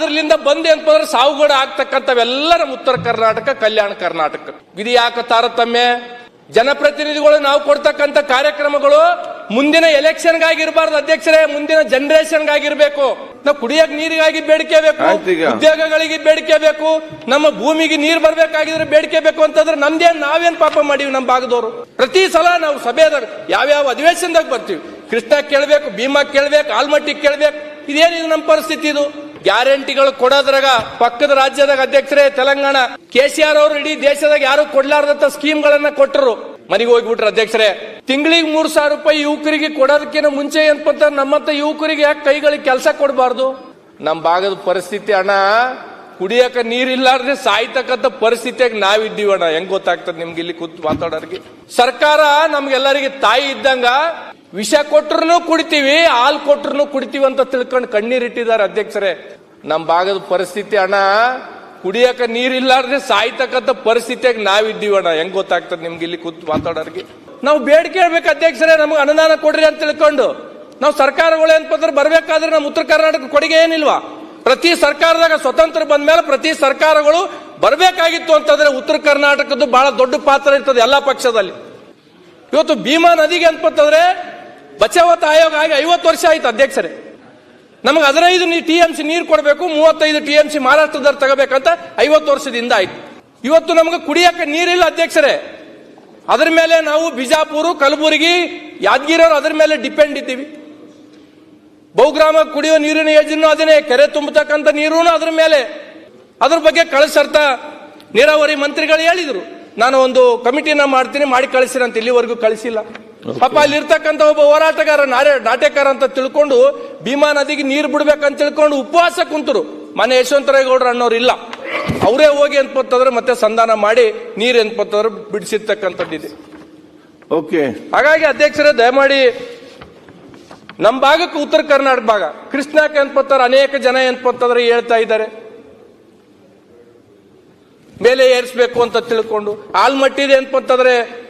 ಅದ್ರಲಿಂದ ಬಂದೆ ಅಂತಂದ್ರೆ ಸಾವುಗಡ ಆಗ್ತಕ್ಕಂಥವೆಲ್ಲ ನಮ್ಮ ಉತ್ತರ ಕರ್ನಾಟಕ ಕಲ್ಯಾಣ ಕರ್ನಾಟಕ. ಇದು ಯಾಕೆ ತಾರತಮ್ಯ? ಜನಪ್ರತಿನಿಧಿಗಳು ನಾವು ಕೊಡ್ತಕ್ಕಂಥ ಕಾರ್ಯಕ್ರಮಗಳು ಮುಂದಿನ ಎಲೆಕ್ಷನ್ಗಾಗಿರ್ಬಾರ್ದು. ಅಧ್ಯಕ್ಷರೇ ಮುಂದಿನ ಜನರೇಷನ್ಗಾಗಿರ್ಬೇಕು. ನಾವು ಕುಡಿಯಕ್ ನೀರಿಗಾಗಿ ಬೇಡಿಕೆ ಬೇಕು. ಉದ್ಯೋಗಗಳಿಗೆ ಬೇಡಿಕೆ ಬೇಕು. ನಮ್ಮ ಭೂಮಿಗೆ ನೀರು ಬರ್ಬೇಕಾಗಿದ್ರೆ ಬೇಡಿಕೆ ಬೇಕು ಅಂತಂದ್ರೆ ನಮ್ದೇನ್ ನಾವೇನ್ ಪಾಪ ಮಾಡೀವಿ ನಮ್ಮ ಭಾಗದವರು. ಪ್ರತಿ ಸಲ ನಾವು ಸಭೆದಾಗ ಯಾವ್ಯಾವ ಅಧಿವೇಶನದಾಗ ಬರ್ತೀವಿ. ಕೃಷ್ಣ ಕೇಳ್ಬೇಕು ಭೀಮಾ ಕೇಳ್ಬೇಕು ಆಲ್ಮಟ್ಟಿ ಕೇಳ್ಬೇಕು. ಇದೇನಿದು ನಮ್ಮ ಪರಿಸ್ಥಿತಿ ಇದು? ಗ್ಯಾರಂಟಿಗಳು ಕೊಡೋದ್ರಾಗ ಪಕ್ಕದ ರಾಜ್ಯದಾಗ ಅಧ್ಯಕ್ಷರೇ ತೆಲಂಗಾಣ ಕೆ ಸಿ ಆರ್ ಅವರು ಇಡೀ ದೇಶದಾಗ ಯಾರು ಕೊಡ್ಲಾರ್ದಂತ ಸ್ಕೀಮ್ಗಳನ್ನ ಕೊಟ್ಟರು. ಮನೆಗೆ ಹೋಗ್ಬಿಟ್ರ ಅಧ್ಯಕ್ಷರೇ. ತಿಂಗಳಿಗೆ ಮೂರ್ ಸಾವಿರ ರೂಪಾಯಿ ಯುವಕರಿಗೆ ಕೊಡೋದಕ್ಕಿಂತ ಮುಂಚೆ ಏನಪ್ಪ ನಮ್ಮಂತ ಯುವಕರಿಗೆ ಯಾಕೆ ಕೈಗಳಿಗೆ ಕೆಲಸ ಕೊಡಬಾರ್ದು? ನಮ್ಮ ಭಾಗದ ಪರಿಸ್ಥಿತಿ ಅಣ್ಣ, ಕುಡಿಯಕ ನೀರಿಲ್ಲಾರ್ದೆ ಸಾಯ್ತಕ್ಕಂಥ ಪರಿಸ್ಥಿತಿಯಾಗ ನಾವಿದ್ದೀವಣ್ಣ. ಹೆಂಗ್ ಗೊತ್ತಾಗ್ತದೆ ನಿಮ್ಗೆ ಇಲ್ಲಿ ಕೂತ್ ಮಾತಾಡೋರಿಗೆ? ಸರ್ಕಾರ ನಮ್ಗೆಲ್ಲರಿಗೆ ತಾಯಿ ಇದ್ದಂಗ ವಿಷ ಕೊಟ್ರು ಕುಡಿತೀವಿ, ಹಾಲು ಕೊಟ್ರು ಕುಡಿತೀವಿ ಅಂತ ತಿಳ್ಕೊಂಡು ಕಣ್ಣೀರಿಟ್ಟಿದ್ದಾರೆ ಅಧ್ಯಕ್ಷರೇ. ನಮ್ಮ ಭಾಗದ ಪರಿಸ್ಥಿತಿ ಅಣ್ಣ ಕುಡಿಯಕ ನೀರಿಲ್ಲಾರ್ದೆ ಸಾಯ್ತಕ್ಕಂಥ ಪರಿಸ್ಥಿತಿಯಾಗ ನಾವಿದ್ದೀವಿ ಅಣ್ಣ. ಹೆಂಗ್ ಗೊತ್ತಾಗ್ತದೆ ನಿಮ್ಗೆ ಇಲ್ಲಿ ಕೂತ್ ಮಾತಾಡೋರಿಗೆ? ನಾವು ಬೇಡಿಕೆ ಹೇಳ್ಬೇಕು ಅಧ್ಯಕ್ಷರೇ, ನಮ್ಗೆ ಅನುದಾನ ಕೊಡ್ರಿ ಅಂತ ತಿಳ್ಕೊಂಡು. ನಾವು ಸರ್ಕಾರಗಳು ಏನಪ್ಪಂದ್ರೆ ಬರ್ಬೇಕಾದ್ರೆ ನಮ್ಮ ಉತ್ತರ ಕರ್ನಾಟಕ ಕೊಡುಗೆ ಏನಿಲ್ವಾ? ಪ್ರತಿ ಸರ್ಕಾರದಾಗ ಸ್ವತಂತ್ರ ಬಂದ ಮೇಲೆ ಪ್ರತಿ ಸರ್ಕಾರಗಳು ಬರಬೇಕಾಗಿತ್ತು ಅಂತಂದ್ರೆ ಉತ್ತರ ಕರ್ನಾಟಕದ್ದು ಬಹಳ ದೊಡ್ಡ ಪಾತ್ರ ಇರ್ತದೆ ಎಲ್ಲಾ ಪಕ್ಷದಲ್ಲಿ. ಇವತ್ತು ಭೀಮಾ ನದಿಗೆ ಅಂತಂದ್ರೆ ಬಚಾವತ್ ಆಯೋಗ ಆಗಿ ಐವತ್ತು ವರ್ಷ ಆಯ್ತು ಅಧ್ಯಕ್ಷರೇ. ನಮಗೆ ಹದಿನೈದು ಟಿ ಎಂ ಸಿ ನೀರು ಕೊಡಬೇಕು, ಮೂವತ್ತೈದು ಟಿ ಎಂ ಸಿ ಮಹಾರಾಷ್ಟ್ರದಲ್ಲಿ ತಗೋಬೇಕಂತ ಐವತ್ತು ವರ್ಷದಿಂದ ಆಯ್ತು. ಇವತ್ತು ನಮಗೆ ಕುಡಿಯಕ್ಕೆ ನೀರಿಲ್ಲ ಅಧ್ಯಕ್ಷರೇ. ಅದ್ರ ಮೇಲೆ ನಾವು ಬಿಜಾಪುರ, ಕಲಬುರಗಿ, ಯಾದಗಿರಿಯವರು ಅದ್ರ ಮೇಲೆ ಡಿಪೆಂಡ್ ಇದ್ದೀವಿ. ಬಹುಗ್ರಾಮ ಕುಡಿಯೋ ನೀರಿನ ಯೋಜನೆ ಅದನ್ನೇ ಕೆರೆ ತುಂಬತಕ್ಕಂಥ ನೀರು ಅದ್ರ ಮೇಲೆ. ಅದ್ರ ಬಗ್ಗೆ ಕಳಿಸರ್ತ ನೀರಾವರಿ ಮಂತ್ರಿಗಳು ಹೇಳಿದರು. ನಾನು ಒಂದು ಕಮಿಟಿನ ಮಾಡ್ತೀನಿ, ಮಾಡಿ ಕಳಿಸಿರಂತ ಇಲ್ಲಿವರೆಗೂ ಕಳಿಸಿಲ್ಲ. ಪಾಪ ಅಲ್ಲಿ ಇರ್ತಕ್ಕಂಥ ಒಬ್ಬ ಹೋರಾಟಗಾರ ನಾರೇ ನಾಟ್ಯಕಾರ ಅಂತ ತಿಳ್ಕೊಂಡು ಭೀಮಾ ನದಿಗೆ ನೀರು ಬಿಡ್ಬೇಕಂತ ತಿಳ್ಕೊಂಡು ಉಪವಾಸ ಕುಂತರು. ಮನೆ ಯಶವಂತರೇಗೌಡರು ಅನ್ನೋರು ಇಲ್ಲ ಅವರೇ ಹೋಗಿ ಅನ್ಪತ್ತಂದ್ರೆ ಮತ್ತೆ ಸಂಧಾನ ಮಾಡಿ ನೀರು ಅನ್ಪತ್ತಂದ್ರೆ ಬಿಡಿಸಿರ್ತಕ್ಕಂಥದ್ದಿದೆ ಓಕೆ ಹಾಗಾಗಿ ಅಧ್ಯಕ್ಷರೇ ದಯಮಾಡಿ ನಮ್ಮ ಭಾಗಕ್ಕೆ ಉತ್ತರ ಕರ್ನಾಟಕ ಭಾಗ. ಕೃಷ್ಣಕ್ಕೆ ಅನ್ಪತ್ತಾರ ಅನೇಕ ಜನ ಅನ್ಪತ್ತಂದ್ರೆ ಹೇಳ್ತಾ ಇದ್ದಾರೆ. ಮೇಲೆ ಏರಿಸ್ಬೇಕು ಅಂತ ತಿಳ್ಕೊಂಡು ಆಲ್ಮಟ್ಟಿದೆ ಅನ್ಪತ್ತಂದ್ರೆ ಆ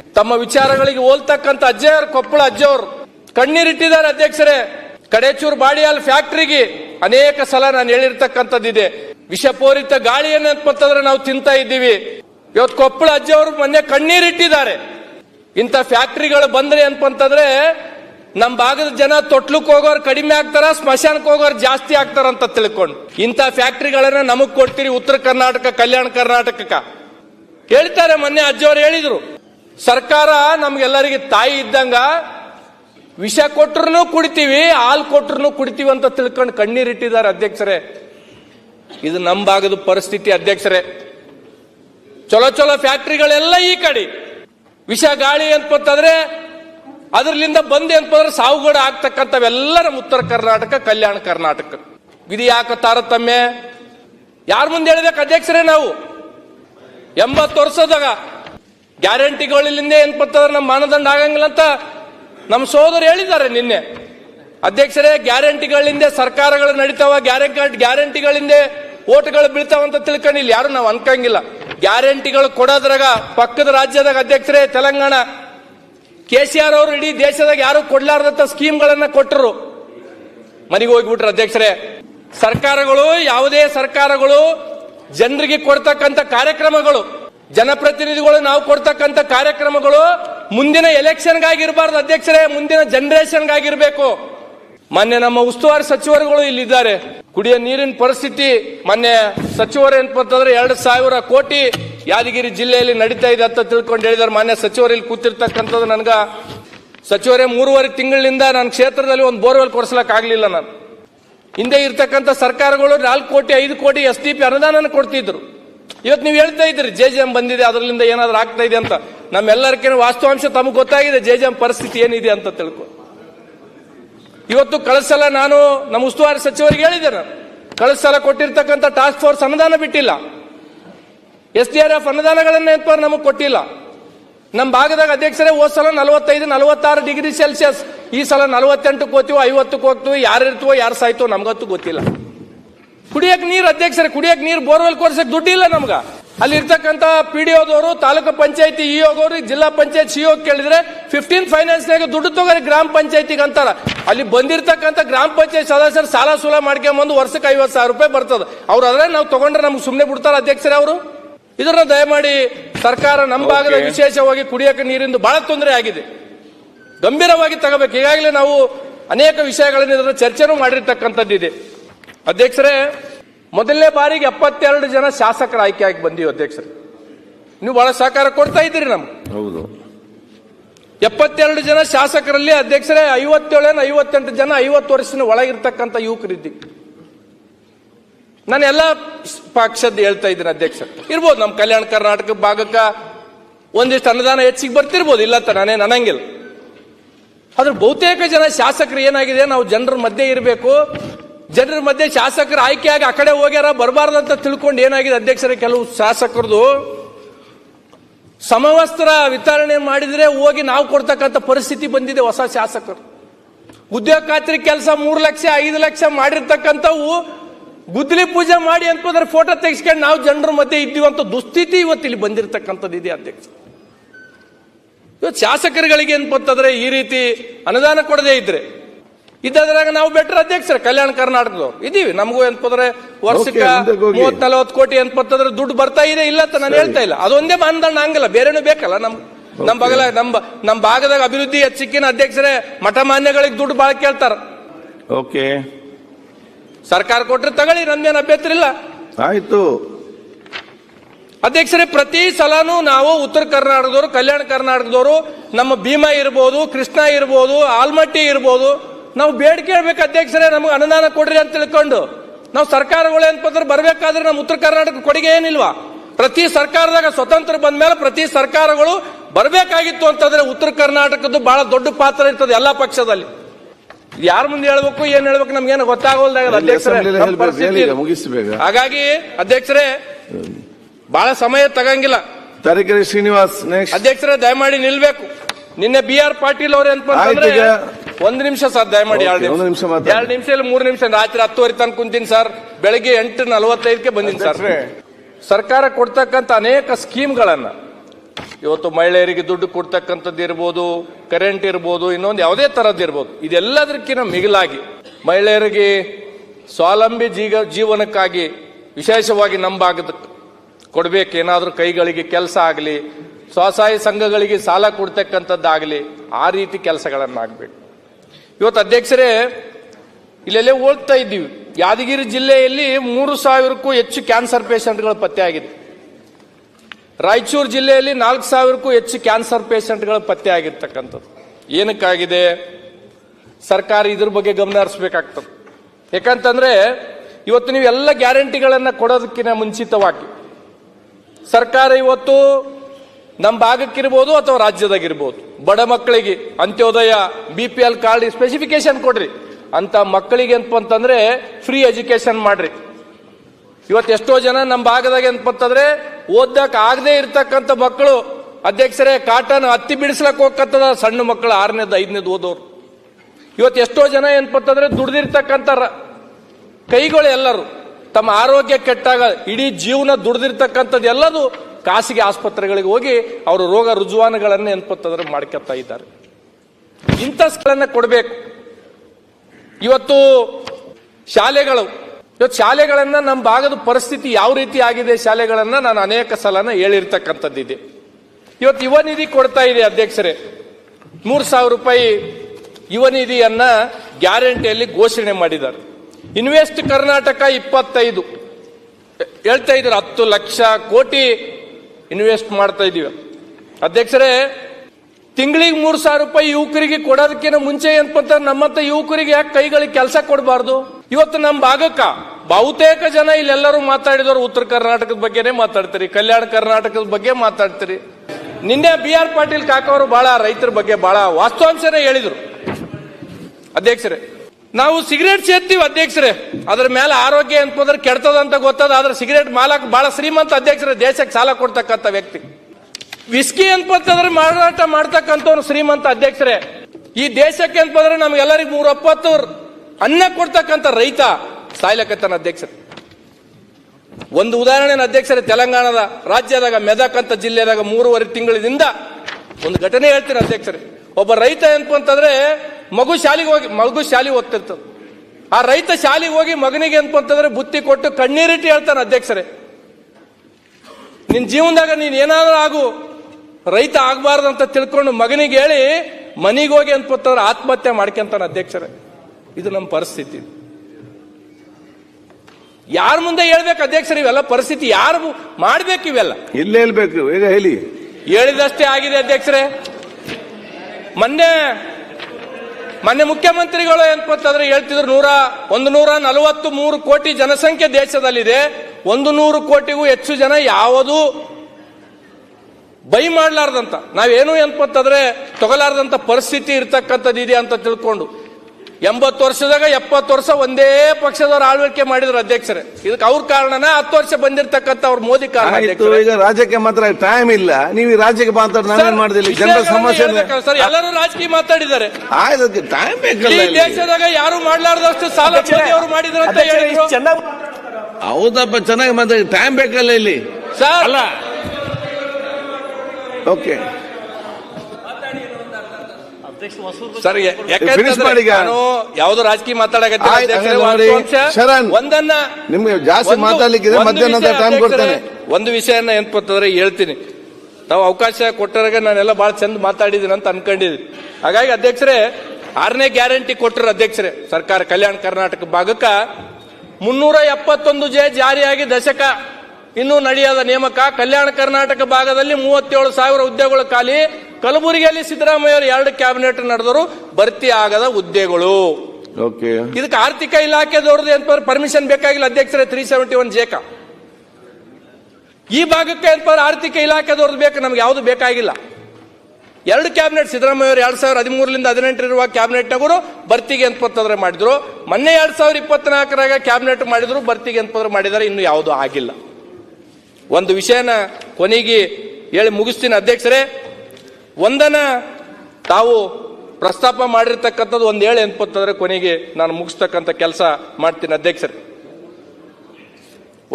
ತಮ್ಮ ವಿಚಾರಗಳಿಗೆ ಹೋಲ್ತಕ್ಕಂಥ ಅಜ್ಜೆಯವರು ಕೊಪ್ಪಳ ಅಜ್ಜವ್ರು. ಕಣ್ಣೀರಿಟ್ಟಿದ್ದಾರೆ ಅಧ್ಯಕ್ಷರೇ. ಕಡೇಚೂರ್ ಬಾಡಿಯಾಲ್ ಫ್ಯಾಕ್ಟ್ರಿಗೆ ಅನೇಕ ಸಲ ನಾನು ಹೇಳಿರ್ತಕ್ಕಂಥದ್ದಿದೆ. ವಿಷಪೂರಿತ ಗಾಳಿಯನ್ನು ಅಂತಂದ್ರೆ ನಾವು ತಿಂತಾ ಇದ್ದೀವಿ. ಇವತ್ತು ಕೊಪ್ಪಳ ಅಜ್ಜವರು ಮೊನ್ನೆ ಕಣ್ಣೀರಿಟ್ಟಿದ್ದಾರೆ. ಇಂಥ ಫ್ಯಾಕ್ಟ್ರಿಗಳು ಬಂದ್ರೆ ಅಂತಂದ್ರೆ ನಮ್ಮ ಭಾಗದ ಜನ ತೊಟ್ಲಕ್ಕೆ ಹೋಗೋರು ಕಡಿಮೆ ಆಗ್ತಾರ ಸ್ಮಶಾನಕ್ಕೆ ಹೋಗೋರು ಜಾಸ್ತಿ ಆಗ್ತಾರ ಅಂತ ತಿಳ್ಕೊಂಡು. ಇಂಥ ಫ್ಯಾಕ್ಟ್ರಿಗಳನ್ನ ನಮಗ್ ಕೊಡ್ತೀರಿ ಉತ್ತರ ಕರ್ನಾಟಕ, ಕಲ್ಯಾಣ ಕರ್ನಾಟಕಕ್ಕ. ಹೇಳ್ತಾರೆ ಮೊನ್ನೆ ಅಜ್ಜಿಯವರು ಹೇಳಿದ್ರು. ಸರ್ಕಾರ ನಮ್ಗೆಲ್ಲರಿಗೆ ತಾಯಿ ಇದ್ದಂಗ ವಿಷ ಕೊಟ್ರು ಕುಡಿತೀವಿ, ಹಾಲು ಕೊಟ್ರು ಕುಡಿತೀವಿ ಅಂತ ತಿಳ್ಕೊಂಡು ಕಣ್ಣೀರಿಟ್ಟಿದ್ದಾರೆ ಅಧ್ಯಕ್ಷರೇ. ಇದು ನಮ್ಮ ಭಾಗದ ಪರಿಸ್ಥಿತಿ ಅಧ್ಯಕ್ಷರೇ. ಚಲೋ ಚಲೋ ಫ್ಯಾಕ್ಟ್ರಿಗಳೆಲ್ಲ ಈ ಕಡೆ. ವಿಷ ಗಾಳಿ ಅಂತಂದ್ರೆ ಅದರಲ್ಲಿಂದ ಬಂದೆ ಅಂತಂದ್ರೆ ಸಾವುಗಡ ಆಗ್ತಕ್ಕಂಥವೆಲ್ಲ ಉತ್ತರ ಕರ್ನಾಟಕ, ಕಲ್ಯಾಣ ಕರ್ನಾಟಕ. ಇದು ಯಾಕೆ ತಾರತಮ್ಯ? ಯಾರ ಮುಂದೆ ಹೇಳ್ಬೇಕು ಅಧ್ಯಕ್ಷರೇ ನಾವು? ಎಂಬತ್ತು ವರ್ಷದಾಗ ಗ್ಯಾರಂಟಿಗಳಿಂದ ಏನ್ಪತ್ತಂದ್ರೆ ನಮ್ಮ ಮಾನದಂಡ ಆಗಂಗಿಲ್ಲ ಅಂತ ನಮ್ಮ ಸೋದರು ಹೇಳಿದ್ದಾರೆ ನಿನ್ನೆ. ಅಧ್ಯಕ್ಷರೇ, ಗ್ಯಾರಂಟಿಗಳಿಂದ ಸರ್ಕಾರಗಳು ನಡೀತಾವ, ಗ್ಯಾರಂಟಿ ಗ್ಯಾರಂಟಿಗಳಿಂದ ಓಟ್ಗಳು ಬೀಳ್ತಾವ ಅಂತ ತಿಳ್ಕೊಂಡಿಲ್ಲ. ಯಾರು ನಾವು ಅನ್ಕಂಗಿಲ್ಲ. ಗ್ಯಾರಂಟಿಗಳು ಕೊಡೋದ್ರಾಗ ಪಕ್ಕದ ರಾಜ್ಯದಾಗ ಅಧ್ಯಕ್ಷರೇ, ತೆಲಂಗಾಣ, ಕೆ ಸಿ ಆರ್ ಅವರು ಇಡೀ ದೇಶದಾಗ ಯಾರು ಕೊಡ್ಲಾರ್ದಂತ ಸ್ಕೀಮ್ಗಳನ್ನ ಕೊಟ್ಟರು ಮನೆಗೆ ಹೋಗ್ಬಿಟ್ರು ಅಧ್ಯಕ್ಷರೇ. ಸರ್ಕಾರಗಳು, ಯಾವುದೇ ಸರ್ಕಾರಗಳು ಜನರಿಗೆ ಕೊಡ್ತಕ್ಕಂಥ ಕಾರ್ಯಕ್ರಮಗಳು ಜನಪ್ರತಿನಿಧಿಗಳು ನಾವು ಕೊಡ್ತಕ್ಕಂಥ ಕಾರ್ಯಕ್ರಮಗಳು ಮುಂದಿನ ಎಲೆಕ್ಷನ್ಗಾಗಿರಬಾರ್ದು. ಅಧ್ಯಕ್ಷರೇ, ಮುಂದಿನ ಜನರೇಷನ್ಗಾಗಿರ್ಬೇಕು. ಮೊನ್ನೆ ನಮ್ಮ ಉಸ್ತುವಾರಿ ಸಚಿವರುಗಳು ಇಲ್ಲಿದ್ದಾರೆ. ಕುಡಿಯ ನೀರಿನ ಪರಿಸ್ಥಿತಿ ಮೊನ್ನೆ ಸಚಿವರು ಏನಪ್ಪಂತಂದ್ರೆ ಎರಡು ಸಾವಿರ ಕೋಟಿ ಯಾದಗಿರಿ ಜಿಲ್ಲೆಯಲ್ಲಿ ನಡೀತಾ ಇದೆ ಅಂತ ತಿಳ್ಕೊಂಡು ಹೇಳಿದಾರೆ ಮಾನ್ಯ ಸಚಿವರು ಇಲ್ಲಿ ಕೂತಿರ್ತಕ್ಕಂಥದ್ದು ನನ್ಗ ಸಚಿವರೇ, ಮೂರುವರೆ ತಿಂಗಳಿನಿಂದ ನನ್ನ ಕ್ಷೇತ್ರದಲ್ಲಿ ಒಂದು ಬೋರ್ವೆಲ್ ಕೊಡಿಸ್ಲಕ್ ಆಗ್ಲಿಲ್ಲ ನಾನು. ಹಿಂದೆ ಇರ್ತಕ್ಕಂಥ ಸರ್ಕಾರಗಳು ನಾಲ್ಕು ಕೋಟಿ, ಐದು ಕೋಟಿ ಎಸ್ ಡಿ ಪಿ ಅನುದಾನ ಕೊಡ್ತಿದ್ರು. ಇವತ್ತು ನೀವು ಹೇಳ್ತಾ ಇದ್ದೀರಿ, ಜೆ ಜೆ ಎಂ ಬಂದಿದೆ ಅದರಲ್ಲಿಂದ ಏನಾದ್ರೂ ಆಗ್ತಾ ಇದೆ ಅಂತ. ನಮ್ಮೆಲ್ಲರಿಗೇನು ವಾಸ್ತವಾಂಶ ತಮಗೆ ಗೊತ್ತಾಗಿದೆ, ಜೆ ಜೆ ಎಂ ಪರಿಸ್ಥಿತಿ ಏನಿದೆ ಅಂತ ತಿಳ್ಕೊ. ಇವತ್ತು ಕಳಿಸಲ ನಾನು, ನಮ್ಮ ಉಸ್ತುವಾರಿ ಸಚಿವರಿಗೆ ಹೇಳಿದೆ ನಾನು. ಕಳಿಸಲ ಕೊಟ್ಟಿರ್ತಕ್ಕಂಥ ಟಾಸ್ಕ್ ಫೋರ್ಸ್ ಅನುದಾನ ಬಿಟ್ಟಿಲ್ಲ. ಎಸ್ ಡಿ ಆರ್ ಎಫ್ ಅನುದಾನಗಳನ್ನೇ ನಮಗೆ ಕೊಟ್ಟಿಲ್ಲ. ನಮ್ಮ ಭಾಗದಾಗ ಅಧ್ಯಕ್ಷರೇ, ಹೋದ ಸಲ ನಲವತ್ತೈದು, ನಲವತ್ತಾರು ಡಿಗ್ರಿ ಸೆಲ್ಸಿಯಸ್ ಈ ಸಲ ನಲವತ್ತೆಂಟಕ್ಕೆ ಹೋಗ್ತೀವೋ ಐವತ್ತಕ್ಕೆ ಹೋಗ್ತೀವೋ, ಯಾರು ಇರ್ತೀವೋ, ಯಾರು ಸಾಯ್ತೋ ನಮ್ಗಂತೂ ಗೊತ್ತಿಲ್ಲ. ಕುಡಿಯಕ್ ನೀರು ಅಧ್ಯಕ್ಷರ ಕುಡಿಯಕ್ ನೀರು ಬೋರ್ವೆಲ್ ಕೊರ್ಸಕ್ ದುಡ್ಡಿಲ್ಲ ನಮ್ಗ. ಅಲ್ಲಿ ಇರ್ತಕ್ಕಂತ ಪಿ ಡಿ ಓದವರು ತಾಲೂಕು ಪಂಚಾಯತಿ ಇ ಹೋಗೋರು ಜಿಲ್ಲಾ ಪಂಚಾಯತ್ ಸಿ ಕೇಳಿದ್ರೆ ಫಿಫ್ಟೀನ್ ಫೈನಾನ್ಸ್ನಾಗ ದುಡ್ಡು ತಗೋರಿ ಗ್ರಾಮ ಪಂಚಾಯತಿಗೆ ಅಂತಾರ. ಅಲ್ಲಿ ಬಂದಿರತಕ್ಕಂತ ಗ್ರಾಮ ಪಂಚಾಯತ್ ಸದಸ್ಯರು ಸಾಲ ಸೂಲ ಮಾಡ್ಕೊಂಬಂದು ವರ್ಷಕ್ಕೆ ಐವತ್ತು ಸಾವಿರ ರೂಪಾಯಿ ಬರ್ತದ. ಅವ್ರು ಅದ್ರೆ ನಾವು ತಗೊಂಡ್ರೆ ನಮ್ಗೆ ಸುಮ್ಮನೆ ಬಿಡ್ತಾರ ಅಧ್ಯಕ್ಷರೇ ಅವರು. ಇದನ್ನ ದಯಮಾಡಿ ಸರ್ಕಾರ ನಮ್ಮ ಭಾಗದ ವಿಶೇಷವಾಗಿ ಕುಡಿಯಕ ನೀರಿಂದು ಬಹಳ ತೊಂದರೆ ಆಗಿದೆ. ಗಂಭೀರವಾಗಿ ತಗೋಬೇಕು. ಈಗಾಗಲೇ ನಾವು ಅನೇಕ ವಿಷಯಗಳನ್ನು ಇದರ ಚರ್ಚೆನೂ ಮಾಡಿರ್ತಕ್ಕಂಥದ್ದಿದೆ. ಅಧ್ಯಕ್ಷರೇ ಮೊದಲನೇ ಬಾರಿಗೆ ಎಪ್ಪತ್ತೆರಡು ಜನ ಶಾಸಕರ ಆಯ್ಕೆಯಾಗಿ ಬಂದೀವಿ ಅಧ್ಯಕ್ಷರೇ. ನೀವು ಬಹಳ ಸಹಕಾರ ಕೊಡ್ತಾ ಇದ್ದೀರಿ ನಮ್ಗೆ. ಹೌದು. ಎಪ್ಪತ್ತೆರಡು ಜನ ಶಾಸಕರಲ್ಲಿ ಅಧ್ಯಕ್ಷರೇ ಐವತ್ತೇಳೇನು ಐವತ್ತೆಂಟು ಜನ ಐವತ್ತು ವರ್ಷದ ಒಳಗಿರ್ತಕ್ಕಂಥ ಯುವಕರಿದ್ದೀವಿ. ನಾನು ಎಲ್ಲ ಪಕ್ಷದ ಹೇಳ್ತಾ ಇದ್ದೀನಿ ಅಧ್ಯಕ್ಷ ಇರ್ಬೋದು ನಮ್ಮ ಕಲ್ಯಾಣ ಕರ್ನಾಟಕ ಭಾಗಕ್ಕ ಒಂದಿಷ್ಟು ಅನುದಾನ ಹೆಚ್ಚಿಗೆ ಬರ್ತಿರ್ಬೋದು ಇಲ್ಲ ಅಂತ ನಾನೇ ನನಂಗಿಲ್ಲ ಆದ್ರೆ ಬಹುತೇಕ ಜನ ಶಾಸಕರು ಏನಾಗಿದೆ ನಾವು ಜನರ ಮಧ್ಯೆ ಇರಬೇಕು ಜನರ ಮಧ್ಯೆ ಶಾಸಕರು ಆಯ್ಕೆಯಾಗಿ ಆ ಕಡೆ ಹೋಗ್ಯಾರ, ಬರಬಾರ್ದು ಅಂತ ತಿಳ್ಕೊಂಡು ಏನಾಗಿದೆ ಅಧ್ಯಕ್ಷರ, ಕೆಲವು ಶಾಸಕರದು ಸಮವಸ್ತ್ರ ವಿತರಣೆ ಮಾಡಿದ್ರೆ ಹೋಗಿ ನಾವು ಕೊಡ್ತಕ್ಕಂಥ ಪರಿಸ್ಥಿತಿ ಬಂದಿದೆ ಹೊಸ ಶಾಸಕರು. ಉದ್ಯೋಗ ಖಾತ್ರಿ ಕೆಲಸ ಮೂರು ಲಕ್ಷ, ಐದು ಲಕ್ಷ ಮಾಡಿರ್ತಕ್ಕಂಥವು ಗುದ್ದಲಿ ಪೂಜೆ ಮಾಡಿ ಅನ್ಕೋದ್ರೆ ಫೋಟೋ ತೆಗೆಸ್ಕೊಂಡು ನಾವು ಜನರ ಮಧ್ಯೆ ಇದ್ದೀವಂತ ದುಸ್ಥಿತಿ ಇವತ್ತು ಇಲ್ಲಿ ಬಂದಿರತಕ್ಕಂಥದ್ದು ಇದೆ ಅಧ್ಯಕ್ಷ. ಇವತ್ತು ಶಾಸಕರುಗಳಿಗೆ ಏನ್ಪಂತಂದ್ರೆ ಈ ರೀತಿ ಅನುದಾನ ಕೊಡದೇ ಇದ್ರೆ ಇದ್ದದ್ರಾಗ ನಾವು ಬೆಟರ್ ಅಧ್ಯಕ್ಷರ ಕಲ್ಯಾಣ ಕರ್ನಾಟಕದವ್ರು. ಇದೀವಿ. ನಮಗೂ ಏನ್ಪಂದ್ರೆ ವರ್ಷಕ್ಕೆ. ಮೂವತ್ ನಲವತ್ತು ಕೋಟಿ ಏನ್ಪಂತಂದ್ರೆ ದುಡ್ಡು ಬರ್ತಾ ಇದೆ ಇಲ್ಲ ಅಂತ ನಾನು ಹೇಳ್ತಾ ಇಲ್ಲ. ಅದೊಂದೇ ಮಾನದಂಡ ಹಂಗಲ್ಲ. ಬೇರೆನೂ ಬೇಕಲ್ಲ. ನಮ್ ನಮ್ ಬಗಲ ನಮ್ ನಮ್ ಭಾಗದಾಗ ಅಭಿವೃದ್ಧಿ ಹೆಚ್ಚಿಕ್ಕಿನ ಅಧ್ಯಕ್ಷರೇ ಮಠ ಮಾನ್ಯಗಳಿಗೆ ದುಡ್ಡು ಬಾಳ ಕೇಳ್ತಾರ. ಓಕೆ. ಸರ್ಕಾರ ಕೊಟ್ರೆ ತಗೊಳ್ಳಿ ನನ್ನೇನು ಅಭ್ಯಂತರ ಇಲ್ಲ. ಆಯ್ತು. ಅಧ್ಯಕ್ಷರೇ ಪ್ರತಿ ಸಲನೂ ನಾವು ಉತ್ತರ ಕರ್ನಾಟಕದವರು ಕಲ್ಯಾಣ ಕರ್ನಾಟಕದವರು ನಮ್ಮ ಭೀಮಾ ಇರ್ಬೋದು ಕೃಷ್ಣ ಇರ್ಬೋದು ಆಲ್ಮಟ್ಟಿ ಇರ್ಬೋದು ನಾವು ಬೇಡಿಕೆ ಹೇಳ್ಬೇಕು ಅಧ್ಯಕ್ಷರೇ ನಮಗೆ ಅನುದಾನ ಕೊಡ್ರಿ ಅಂತ ತಿಳ್ಕೊಂಡು. ನಾವು ಸರ್ಕಾರಗಳು ಏನ್ಪತ್ರ ಬರ್ಬೇಕಾದ್ರೆ ನಮ್ಮ ಉತ್ತರ ಕರ್ನಾಟಕ ಕೊಡುಗೆ ಏನಿಲ್ವಾ? ಪ್ರತಿ ಸರ್ಕಾರದಾಗ ಸ್ವತಂತ್ರ ಬಂದ ಮೇಲೆ ಪ್ರತಿ ಸರ್ಕಾರಗಳು ಬರಬೇಕಾಗಿತ್ತು ಅಂತಂದ್ರೆ ಉತ್ತರ ಕರ್ನಾಟಕದ್ದು ಬಹಳ ದೊಡ್ಡ ಪಾತ್ರ ಇರ್ತದೆ ಎಲ್ಲಾ ಪಕ್ಷದಲ್ಲಿ. ಯಾರ ಮುಂದೆ ಹೇಳ್ಬೇಕು ಏನ್ ಹೇಳ್ಬೇಕು ನಮ್ಗೇನು ಗೊತ್ತಾಗೋಲ್ದಾಗ ಅಧ್ಯಕ್ಷರೇ. ಅಸೆಂಬ್ಲಿಲಿ ನಮ್ಮ ಹೇಳ್ಬೇಕು, ಪರಿಸ್ಥಿತಿ ಹೇಳಿ ಈಗ, ಇದು. ಮುಗಿಸಿ ಬೇಗ. ಹಾಗಾಗಿ ಅಧ್ಯಕ್ಷರೇ ಬಹಳ ಸಮಯ ತಗಂಗಿಲ್ಲ. ತರೀಕೆರೆ ಶ್ರೀನಿವಾಸ್ ಅಧ್ಯಕ್ಷರೇ ದಯಮಾಡಿ ನಿಲ್ಬೇಕು. ನಿನ್ನೆ ಬಿ ಆರ್ ಪಾಟೀಲ್ ಅವ್ರು ಏನ್. ಒಂದ್ ನಿಮಿಷ ಸರ್ ದಯಮಾಡಿ ಎರಡು ಒಂದು ನಿಮಿಷ. ನಿಮಿಷ ಮಾತ್ರ ಎರಡು ನಿಮಿಷ ಇಲ್ಲ ಮೂರು ನಿಮಿಷ ರಾತ್ರಿ ಹತ್ತುವರೆ ತನಕ ಕುಂತೀನಿ ಸರ್. ಬೆಳಗ್ಗೆ ಎಂಟು ನಲವತ್ತೈದಕ್ಕೆ ಬಂದೀನಿ ಸರ್. ಸರ್ಕಾರ ಕೊಡ್ತಕ್ಕಂತ ಅನೇಕ ಸ್ಕೀಮ್ಗಳನ್ನ ಇವತ್ತು ಮಹಿಳೆಯರಿಗೆ ದುಡ್ಡು ಕೊಡ್ತಕ್ಕಂಥದ್ದು ಇರ್ಬೋದು ಕರೆಂಟ್ ಇರ್ಬೋದು ಇನ್ನೊಂದು ಯಾವುದೇ ತರದ್ದು ಇರ್ಬೋದು ಇದೆಲ್ಲದಕ್ಕಿಂತ ಮಿಗಿಲಾಗಿ ಮಹಿಳೆಯರಿಗೆ ಸ್ವಾವಲಂಬಿ ಜೀಗ ಜೀವನಕ್ಕಾಗಿ ವಿಶೇಷವಾಗಿ ನಮ್ಮ ಭಾಗದ ಏನಾದರೂ ಏನಾದ್ರೂ ಕೈಗಳಿಗೆ ಕೆಲಸ ಆಗಲಿ ಸ್ವಸಹಾಯ ಸಂಘಗಳಿಗೆ ಸಾಲ ಕೊಡ್ತಕ್ಕಂಥದ್ದಾಗಲಿ ಆ ರೀತಿ ಕೆಲಸಗಳನ್ನಾಗಬೇಕು. ಇವತ್ತು ಅಧ್ಯಕ್ಷರೇ, ಇಲ್ಲೆಲ್ಲೇ ಓದ್ತಾ ಇದ್ದೀವಿ. ಯಾದಗಿರಿ ಜಿಲ್ಲೆಯಲ್ಲಿ ಮೂರು ಸಾವಿರಕ್ಕೂ ಹೆಚ್ಚು ಕ್ಯಾನ್ಸರ್ ಪೇಷಂಟ್ಗಳು ಪತ್ತೆ ಆಗಿದೆ ರಾಯಚೂರು ಜಿಲ್ಲೆಯಲ್ಲಿ ನಾಲ್ಕು ಸಾವಿರಕ್ಕೂ ಹೆಚ್ಚು ಕ್ಯಾನ್ಸರ್ ಪೇಷಂಟ್ಗಳು ಪತ್ತೆ ಆಗಿರ್ತಕ್ಕಂಥದ್ದು. ಏನಕ್ಕಾಗಿದೆ? ಸರ್ಕಾರ ಇದ್ರ ಬಗ್ಗೆ ಗಮನ ಹರಿಸ್ಬೇಕಾಗ್ತದೆ. ಯಾಕಂತಂದ್ರೆ, ಇವತ್ತು ನೀವು ಎಲ್ಲ ಗ್ಯಾರಂಟಿಗಳನ್ನ ಕೊಡೋದಕ್ಕಿಂತ ಮುಂಚಿತವಾಗಿ, ಸರ್ಕಾರ ಇವತ್ತು ನಮ್ಮ ಭಾಗಕ್ಕಿರ್ಬೋದು ಅಥವಾ ರಾಜ್ಯದಾಗಿರ್ಬೋದು. ಬಡ ಮಕ್ಕಳಿಗೆ Antyodaya B P L card specification ಕೊಡ್ರಿ. ಅಂತ ಮಕ್ಕಳಿಗೆ ಅಂತಂದ್ರೆ ಫ್ರೀ ಎಜುಕೇಶನ್ ಮಾಡ್ರಿ. ಇವತ್ತು ಎಷ್ಟೋ ಜನ ನಮ್ಮ ಭಾಗದಾಗ ಏನಪ್ಪಂತಂದ್ರೆ ಓದಕ್ ಆಗದೆ ಇರ್ತಕ್ಕಂಥ ಮಕ್ಕಳು, ಅಧ್ಯಕ್ಷರೇ, ಕಾಟನ್ ಹತ್ತಿ ಬಿಡಿಸ್ಲಕ್ ಹೋಗ್ಕತ್ತದ ಸಣ್ಣ ಮಕ್ಕಳು ಆರನೇದು, ಐದನೇದು ಓದೋರು. ಇವತ್ತು ಎಷ್ಟೋ ಜನ ಏನಪ್ಪಂತಂದ್ರೆ ದುಡ್ದಿರ್ತಕ್ಕಂತ ಕೈಗಳು ಎಲ್ಲರೂ. ತಮ್ಮ ಆರೋಗ್ಯ ಕೆಟ್ಟಾಗ ಇಡೀ ಜೀವನ ದುಡ್ದಿರ್ತಕ್ಕಂಥದ್ದು ಎಲ್ಲದು ಖಾಸಗಿ ಆಸ್ಪತ್ರೆಗಳಿಗೆ ಹೋಗಿ ಅವರು ರೋಗ ರುಜುವಾನಗಳನ್ನು ಏನಪ್ಪಂತಂದ್ರೆ ಮಾಡ್ಕೊತಾ ಇದ್ದಾರೆ. ಇಂಥ ಕೊಡಬೇಕು. ಇವತ್ತು ಶಾಲೆಗಳು, ಇವತ್ತು ಶಾಲೆಗಳನ್ನ ನಮ್ಮ ಭಾಗದ ಪರಿಸ್ಥಿತಿ ಯಾವ ರೀತಿ ಆಗಿದೆ ಶಾಲೆಗಳನ್ನ ನಾನು ಅನೇಕ ಸಲನ ಹೇಳಿರ್ತಕ್ಕಂಥದ್ದಿದೆ. ಇವತ್ತು ಯುವ ನಿಧಿ ಕೊಡ್ತಾ ಇದೆ ಅಧ್ಯಕ್ಷರೇ. ಮೂರು ಸಾವಿರ ರೂಪಾಯಿ ಯುವ ನಿಧಿಯನ್ನ ಗ್ಯಾರಂಟಿಯಲ್ಲಿ ಘೋಷಣೆ ಮಾಡಿದ್ದಾರೆ. ಇನ್ವೆಸ್ಟ್ ಕರ್ನಾಟಕ ಇಪ್ಪತ್ತೈದು. ಹೇಳ್ತಾ ಇದ್ದಾರೆ, ಹತ್ತು ಲಕ್ಷ ಕೋಟಿ ಇನ್ವೆಸ್ಟ್ ಮಾಡ್ತಾ ಇದೀವಿ ಅಧ್ಯಕ್ಷರೇ, ತಿಂಗಳಿಗೆ ಮೂರು ಸಾವಿರ ರೂಪಾಯಿ ಯುವಕರಿಗೆ ಕೊಡೋದಕ್ಕಿಂತ ಮುಂಚೆ ಏನಪ್ಪ ನಮ್ಮಂತ ಯುವಕರಿಗೆ ಯಾಕೆ ಕೈಗಳಿಗೆ ಕೆಲಸ ಕೊಡಬಾರ್ದು? ಇವತ್ತು ನಮ್ಮ ಭಾಗಕ್ಕ ಬಹುತೇಕ ಜನ ಇಲ್ಲೆಲ್ಲರೂ ಮಾತಾಡಿದವರು ಉತ್ತರ ಕರ್ನಾಟಕದ ಬಗ್ಗೆನೇ ಮಾತಾಡ್ತೀರಿ, ಕಲ್ಯಾಣ ಕರ್ನಾಟಕದ ಬಗ್ಗೆ ಮಾತಾಡ್ತೀರಿ. ನಿನ್ನೆ ಬಿ ಆರ್ ಪಾಟೀಲ್ ಕಾಕವರು ಬಹಳ ರೈತರ ಬಗ್ಗೆ ಬಹಳ ವಾಸ್ತವಾಂಶನೇ ಹೇಳಿದರು. ಅಧ್ಯಕ್ಷರೇ ನಾವು ಸಿಗರೇಟ್ ಸೇರ್ತೀವಿ ಅಧ್ಯಕ್ಷರೇ. ಅದ್ರ ಮೇಲೆ ಆರೋಗ್ಯ ಅನ್ಕೋದ್ರೆ ಕೆಡ್ತದ ಅಂತ ಗೊತ್ತದ, ಆದ್ರೆ ಸಿಗರೇಟ್ ಮಾಲಕ್ ಬಹಳ ಶ್ರೀಮಂತ ಅಧ್ಯಕ್ಷರೇ, ದೇಶಕ್ಕೆ ಸಾಲ ಕೊಡ್ತಕ್ಕಂಥ ವ್ಯಕ್ತಿ. ವಿಸ್ಕಿ ಅಂತಂದ್ರೆ ಮಾರಾಟ ಮಾಡ್ತಕ್ಕಂಥವ್ರು ಶ್ರೀಮಂತ ಅಧ್ಯಕ್ಷರೇ. ಈ ದೇಶಕ್ಕೆ ಅಂತಂದ್ರೆ ನಮ್ಗೆಲ್ಲರಿಗೂ ಮೂರ ಒಪ್ಪತ್ತು ಅನ್ನ ಕೊಡ್ತಕ್ಕಂಥ ರೈತ ಸಾಯ್ಲಕತ್ತಾನ ಅಧ್ಯಕ್ಷರೇ. ಒಂದು ಉದಾಹರಣೆ ಅಧ್ಯಕ್ಷರೇ, ತೆಲಂಗಾಣದ ರಾಜ್ಯದಾಗ, ಮೆದಕ್ ಅಂತ ಜಿಲ್ಲೆದಾಗ ಮೂರುವರೆ ತಿಂಗಳಿಂದ ಒಂದು ಘಟನೆ ಹೇಳ್ತೀನಿ ಅಧ್ಯಕ್ಷರೇ. ಒಬ್ಬ ರೈತ ಏನಪ್ಪ ಅಂತಂದ್ರೆ ಮಗು ಶಾಲೆಗೆ ಹೋಗಿ ಮಗು ಶಾಲೆಗೆ ಓದ್ತಿರ್ತದೆ. ಆ ರೈತ ಶಾಲೆಗೆ ಹೋಗಿ ಮಗನಿಗೆ ಅಂತಂದ್ರೆ ಬುತ್ತಿ ಕೊಟ್ಟು ಕಣ್ಣೀರಿಟ್ಟು ಹೇಳ್ತಾನೆ ಅಧ್ಯಕ್ಷರೇ. ನಿನ್ನ ಜೀವನದಾಗ ನೀನು ಏನಾದರೂ ಆಗು ರೈತ ಆಗಬಾರ್ದು ಅಂತ ತಿಳ್ಕೊಂಡು ಮಗನಿಗೆ ಹೇಳಿ ಮನೆಗೆ ಹೋಗಿ ಅಂತಂದ್ರೆ ಆತ್ಮಹತ್ಯೆ ಮಾಡ್ಕೊಂತಾನೆ ಅಧ್ಯಕ್ಷರೇ. ಇದು ನಮ್ಮ ಪರಿಸ್ಥಿತಿ. ಯಾರ ಮುಂದೆ ಹೇಳ್ಬೇಕು ಅಧ್ಯಕ್ಷರು? ಇವೆಲ್ಲ ಪರಿಸ್ಥಿತಿ. ಯಾರು ಮಾಡ್ಬೇಕು ಇವೆಲ್ಲ. ಇಲ್ಲೇ ಹೇಳ್ಬೇಕು? ಈಗ ಹೇಳಿ. ಹೇಳಿದಷ್ಟೇ ಆಗಿದೆ ಅಧ್ಯಕ್ಷರೇ. ಮೊನ್ನೆ ಮೊನ್ನೆ ಮುಖ್ಯಮಂತ್ರಿಗಳು ಏನ್ಪಂತಂದ್ರೆ ಹೇಳ್ತಿದ್ರು ನೂರ, ಒಂದು ನೂರ ನಲವತ್ತು ಮೂರು ಕೋಟಿ ಜನಸಂಖ್ಯೆ ದೇಶದಲ್ಲಿದೆ, ಒಂದು ನೂರು ಕೋಟಿಗೂ ಹೆಚ್ಚು ಜನ ಯಾವುದು ಬೈ ಮಾಡಲಾರ್ದಂತ. ನಾವೇನು ಏನ್ಪಂತಂದ್ರೆ ತಗೊಲಾರ್ದಂತ ಪರಿಸ್ಥಿತಿ ಇರ್ತಕ್ಕಂಥದ್ದು ಇದೆ ಅಂತ ತಿಳ್ಕೊಂಡು. ಎಂಬತ್ತು ವರ್ಷದಾಗ ಎಪ್ಪತ್ತು ವರ್ಷ ಒಂದೇ ಪಕ್ಷದವ್ರು ಆಳ್ವಿಕೆ ಮಾಡಿದ್ರು ಅಧ್ಯಕ್ಷರೇ. ಇದಕ್ಕೆ ಅವ್ರ ಕಾರಣನ ಹತ್ತು ವರ್ಷ ಬಂದಿರ್ತಕ್ಕಂಥ ಅವ್ರ ಮೋದಿ ಕಾರಣ ಆಯ್ತು ಈಗ ರಾಜ್ಯಕ್ಕೆ ಮಾತ್ರ ಟೈಮ್ ಇಲ್ಲ. ನೀವು ರಾಜ್ಯಕ್ಕೆ ಮಾತಾಡ ನಾವೇನ್ ಮಾಡಿದಿಲ್ಲ ಜನರ ಸಮಸ್ಯೆ ಸರ್ ಎಲ್ಲರೂ ರಾಜಕೀಯ ಮಾತಾಡಿದ್ದಾರೆ. ಆಯ್ತು ಟೈಮ್ ಬೇಕಲ್ಲ. ದೇಶದಾಗ ಯಾರು ಮಾಡ್ಲಾರ್ದಷ್ಟು ಸಾಲ ಅವರು ಮಾಡಿದ್ರು ಅಂತ ಹೇಳಿದ್ರು. ಹೌದಪ್ಪ ಚೆನ್ನಾಗಿ ಮಾತಾಡಿ. ಟೈಮ್ ಬೇಕಲ್ಲ ಇಲ್ಲಿ. ಸರ್. ಅಲ್ಲ. ಓಕೆ ಸರ್ ಯಾವ್ದು ರಾಜಕೀಯ ನೋಡಿ, ಒಂದನ್ನ ನಿಮ್ಗೆ ಜಾಸ್ತಿ ಒಂದು- ಮಾತಾಡ್ಲಿಕ್ಕಿದೆ, ಮಧ್ಯಾಹ್ನ ಕೊಡ್ತೇನೆ. ವಿಷಯನ ಏನ್ಪತ್ತಂದ್ರೆ ಹೇಳ್ತೀನಿ. ತಾವು ಅವಕಾಶ ಕೊಟ್ಟರಾಗ ನಾನೆಲ್ಲ ಬಹಳ ಚಂದ ಮಾತಾಡಿದ್ದೀನಿ ಅಂತ ಅನ್ಕೊಂಡಿದ್ದೀನಿ. ಹಾಗಾಗಿ ಅಧ್ಯಕ್ಷರೇ ಆರನೇ ಗ್ಯಾರಂಟಿ ಕೊಟ್ಟರು ಅಧ್ಯಕ್ಷರೇ. ಸರ್ಕಾರ ಕಲ್ಯಾಣ ಕರ್ನಾಟಕ ಭಾಗಕ್ಕ ಮುನ್ನೂರ ಎಪ್ಪತ್ತೊಂದು ಜೆ ಜಾರಿಯಾಗಿ ದಶಕ. ಇನ್ನೂ ನಡೆಯದ ನೇಮಕ ಕಲ್ಯಾಣ ಕರ್ನಾಟಕ ಭಾಗದಲ್ಲಿ ಮೂವತ್ತೇಳು ಸಾವಿರ ಹುದ್ದೆಗಳು ಖಾಲಿ. ಕಲಬುರಗಿಯಲ್ಲಿ ಸಿದ್ದರಾಮಯ್ಯ ಅವರು ಎರಡು ಕ್ಯಾಬಿನೆಟ್ ನಡೆದರು ಭರ್ತಿ ಆಗದ ಹುದ್ದೆಗಳು. ಓಕೆ ಇದಕ್ಕೆ ಆರ್ಥಿಕ ಇಲಾಖೆದವ್ರದ್ದು ಅಂತ ಪರ್ಮಿಷನ್ ಬೇಕಾಗಿಲ್ಲ ಅಧ್ಯಕ್ಷರೇ ತ್ರೀ ಸೆವೆಂಟಿ ಒನ್ ಜೇಕ. ಈ ಭಾಗಕ್ಕೆ ಅಂತ ಆರ್ಥಿಕ ಇಲಾಖೆದವ್ರದ್ದು ಬೇಕು ನಮ್ಗೆ ಯಾವುದು ಬೇಕಾಗಿಲ್ಲ. ಎರಡು ಕ್ಯಾಬಿನೆಟ್ ಸಿದ್ದರಾಮಯ್ಯ ಅವರು ಎರಡ್ ಸಾವಿರದ ಹದಿಮೂರರಿಂದ ಹದಿನೆಂಟರಿರುವ ಕ್ಯಾಬಿನೆಟ್ನವರು ಭರ್ತಿಗೆ ಪತ್ತಾದ್ರೆ ಮಾಡಿದ್ರು. ಮೊನ್ನೆ ಎರಡ್ ಸಾವಿರದ ಇಪ್ಪತ್ನಾಲ್ಕರಾಗ ಕ್ಯಾಬಿನೆಟ್ ಮಾಡಿದ್ರು ಭರ್ತಿಗೆ ಅಂತಂದ್ರೆ ಮಾಡಿದರೆ ಇನ್ನು ಯಾವುದು ಆಗಿಲ್ಲ. ಒಂದು ವಿಷಯನ ಕೊನೆಗೆ ಹೇಳಿ ಮುಗಿಸ್ತೀನಿ ಅಧ್ಯಕ್ಷರೇ. ಒಂದನ ತಾವು ಪ್ರಸ್ತಾಪ ಮಾಡಿರ್ತಕ್ಕಂಥದ್ದು ಒಂದು ಹೇಳಿ ಅನ್ಪತ್ತಂದ್ರೆ ಕೊನೆಗೆ ನಾನು ಮುಗಿಸ್ತಕ್ಕಂಥ ಕೆಲಸ ಮಾಡ್ತೀನಿ ಅಧ್ಯಕ್ಷರೇ.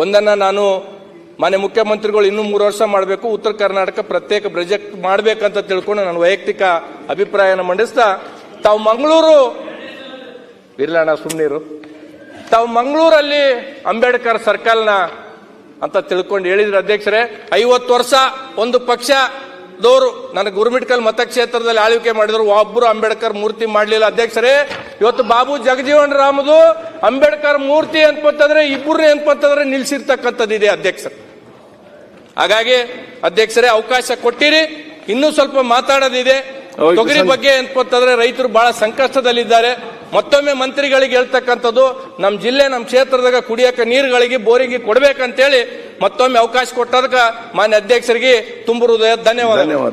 ಒಂದನ್ನ ನಾನು ಮಾನ್ಯ ಮುಖ್ಯಮಂತ್ರಿಗಳು ಇನ್ನೂ ಮೂರು ವರ್ಷ ಮಾಡಬೇಕು, ಉತ್ತರ ಕರ್ನಾಟಕ ಪ್ರತ್ಯೇಕ ಪ್ರಾಜೆಕ್ಟ್ ಮಾಡಬೇಕಂತ ತಿಳ್ಕೊಂಡು ನಾನು ವೈಯಕ್ತಿಕ ಅಭಿಪ್ರಾಯನ ಮಂಡಿಸ್ತಾ, ತಾವು ಮಂಗಳೂರು ಇರ್ಲಣ್ಣ ಸುಮ್ಮನಿರು ತಾವು ಮಂಗಳೂರಲ್ಲಿ ಅಂಬೇಡ್ಕರ್ ಸರ್ಕಲ್ನ ಅಂತ ತಿಳ್ಕೊಂಡು ಹೇಳಿದ್ರು ಅಧ್ಯಕ್ಷರೇ, ಐವತ್ತು ವರ್ಷ ಒಂದು ಪಕ್ಷದವರು ನನಗೆ ಗುರುಮಿಟ್ಕಲ್ ಮತಕ್ಷೇತ್ರದಲ್ಲಿ ಆಳ್ವಿಕೆ ಮಾಡಿದ್ರು. ಒಬ್ಬರು ಅಂಬೇಡ್ಕರ್ ಮೂರ್ತಿ ಮಾಡಲಿಲ್ಲ. ಅಧ್ಯಕ್ಷರೇ, ಇವತ್ತು ಬಾಬು ಜಗಜೀವನ್ ರಾಮದು ಅಂಬೇಡ್ಕರ್ ಮೂರ್ತಿ ಅನ್ಪತ್ತಂದ್ರೆ ಇಬ್ಬರು ಅನ್ಪತ್ತಂದ್ರೆ ನಿಲ್ಸಿರ್ತಕ್ಕಂಥದ್ದಿದೆ ಅಧ್ಯಕ್ಷರು. ಹಾಗಾಗಿ, ಅಧ್ಯಕ್ಷರೇ, ಅವಕಾಶ ಕೊಟ್ಟಿರಿ. ಇನ್ನೂ ಸ್ವಲ್ಪ ಮಾತಾಡೋದಿದೆ. ತೊಗರಿ ಬಗ್ಗೆ ಗೊತ್ತಾದ್ರೆ ರೈತರು ಬಹಳ ಸಂಕಷ್ಟದಲ್ಲಿದ್ದಾರೆ. ಮತ್ತೊಮ್ಮೆ ಮಂತ್ರಿಗಳಿಗೆ ಹೇಳ್ತಕ್ಕಂಥದ್ದು ನಮ್ಮ ಜಿಲ್ಲೆ ನಮ್ಮ ಕ್ಷೇತ್ರದಾಗ ಕುಡಿಯಕ್ಕೆ ನೀರುಗಳಿಗೆ ಬೋರಿಂಗ್ ಕೊಡ್ಬೇಕಂತೇಳಿ ಮತ್ತೊಮ್ಮೆ ಅವಕಾಶ ಕೊಟ್ಟದಕ್ಕೆ ಮಾನ್ಯ ಅಧ್ಯಕ್ಷರಿಗೆ ತುಂಬ ಹೃದಯ ಧನ್ಯವಾದ. ಧನ್ಯವಾದ